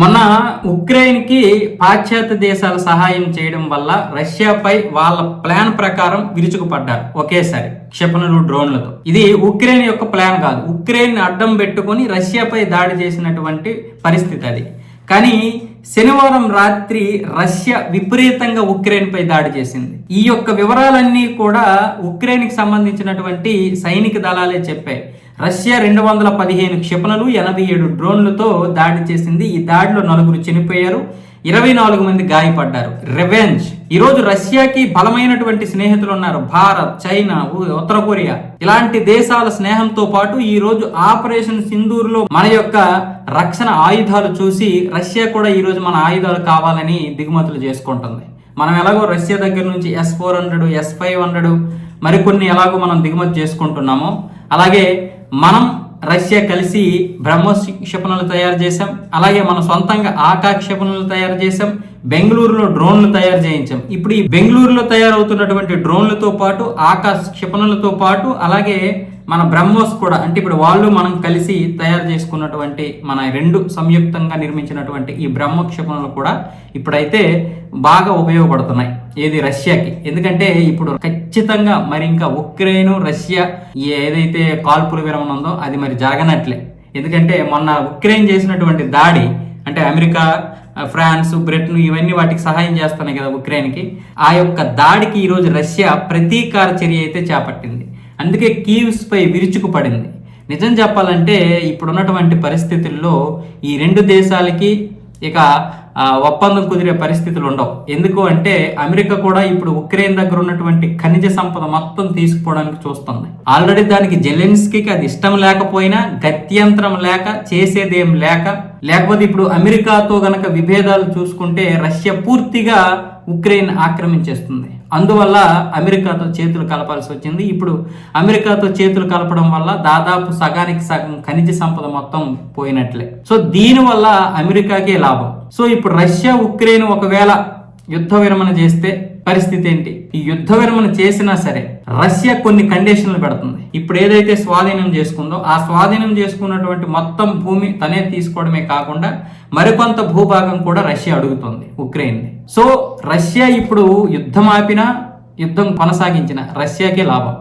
మొన్న ఉక్రెయిన్కి పాశ్చాత్య దేశాల సహాయం చేయడం వల్ల రష్యాపై వాళ్ళ ప్లాన్ ప్రకారం విరుచుకుపడ్డారు ఒకేసారి క్షిపణులు డ్రోన్లతో. ఇది ఉక్రెయిన్ యొక్క ప్లాన్ కాదు. ఉక్రెయిన్ అడ్డం పెట్టుకొని రష్యాపై దాడి చేసినటువంటి పరిస్థితి అది. కానీ శనివారం రాత్రి రష్యా విపరీతంగా ఉక్రెయిన్పై దాడి చేసింది. ఈ యొక్క వివరాలన్నీ కూడా ఉక్రెయిన్కి సంబంధించినటువంటి సైనిక దళాలే చెప్పాయి. రష్యా రెండు వందల పదిహేను క్షిపణులు ఎనభై ఏడు డ్రోన్లతో దాడి చేసింది. ఈ దాడిలో నలుగురు చనిపోయారు ఇరవై నాలుగు మంది గాయపడ్డారు. రివెంజ్ ఈరోజు రష్యాకి బలమైనటువంటి స్నేహితులు ఉన్నారు భారత్ చైనా ఉత్తర కొరియా. ఇలాంటి దేశాల స్నేహంతో పాటు ఈ రోజు ఆపరేషన్ సింధూర్లో మన యొక్క రక్షణ ఆయుధాలు చూసి రష్యా కూడా ఈరోజు మన ఆయుధాలు కావాలని దిగుమతులు చేసుకుంటుంది. మనం ఎలాగో రష్యా దగ్గర నుంచి S four hundred S five hundred మరికొన్ని ఎలాగో మనం దిగుమతి చేసుకుంటున్నామో అలాగే మనం రష్యా కలిసి బ్రహ్మోస్ క్షిపణులు తయారు చేశాం. అలాగే మన సొంతంగా ఆకా క్షిపణులు తయారు చేశాం. బెంగళూరులో డ్రోన్లు తయారు చేయించాం. ఇప్పుడు ఈ బెంగళూరులో తయారవుతున్నటువంటి డ్రోన్లతో పాటు ఆకాశ క్షిపణులతో పాటు అలాగే మన బ్రహ్మోస్ కూడా అంటే ఇప్పుడు వాళ్ళు మనం కలిసి తయారు చేసుకున్నటువంటి మన రెండు సంయుక్తంగా నిర్మించినటువంటి ఈ బ్రహ్మ క్షిపణులు కూడా ఇప్పుడైతే బాగా ఉపయోగపడుతున్నాయి. ఏది రష్యాకి. ఎందుకంటే ఇప్పుడు ఖచ్చితంగా మరి ఇంకా ఉక్రెయిన్ రష్యా ఏదైతే కాల్పుల విరమణ ఉందో అది మరి జరగనట్లే ఎందుకంటే మొన్న ఉక్రెయిన్ చేసినటువంటి దాడి అంటే అమెరికా ఫ్రాన్స్ బ్రిటన్ ఇవన్నీ వాటికి సహాయం చేస్తున్నాయి కదా ఉక్రెయిన్కి. ఆ యొక్క దాడికి ఈరోజు రష్యా ప్రతీకార చర్య అయితే చేపట్టింది. అందుకే కీవ్స్ పై విరుచుకుపడింది నిజం చెప్పాలంటే ఇప్పుడున్నటువంటి పరిస్థితుల్లో ఈ రెండు దేశాలకి ఇక ఒప్పందం కుదిరే పరిస్థితులు ఉండవు. ఎందుకు అంటే అమెరికా కూడా ఇప్పుడు ఉక్రెయిన్ దగ్గర ఉన్నటువంటి ఖనిజ సంపద మొత్తం తీసుకుపోవడానికి చూస్తుంది. ఆల్రెడీ దానికి జెలెన్స్కీకి అది ఇష్టం లేకపోయినా గత్యంతరం లేక చేసేదేం లేక లేకపోతే ఇప్పుడు అమెరికాతో గనక విభేదాలు చూసుకుంటే రష్యా పూర్తిగా ఉక్రెయిన్ ఆక్రమించేస్తుంది. అందువల్ల అమెరికాతో చేతులు కలపాల్సి వచ్చింది. ఇప్పుడు అమెరికాతో చేతులు కలపడం వల్ల దాదాపు సగానికి సగం ఖనిజ సంపద మొత్తం పోయినట్లే. సో దీనివల్ల అమెరికాకే లాభం. సో ఇప్పుడు రష్యా ఉక్రెయిన్ ఒకవేళ యుద్ధ విరమణ చేస్తే పరిస్థితి ఏంటి? ఈ యుద్ధ విరమణ చేసినా సరే రష్యా కొన్ని కండిషన్లు పెడుతుంది. ఇప్పుడు ఏదైతే స్వాధీనం చేసుకుందో ఆ స్వాధీనం చేసుకున్నటువంటి మొత్తం భూమి తనే తీసుకోవడమే కాకుండా మరికొంత భూభాగం కూడా రష్యా అడుగుతుంది ఉక్రెయిన్ సో రష్యా ఇప్పుడు యుద్ధం ఆపినా యుద్ధం కొనసాగించిన రష్యాకే లాభం.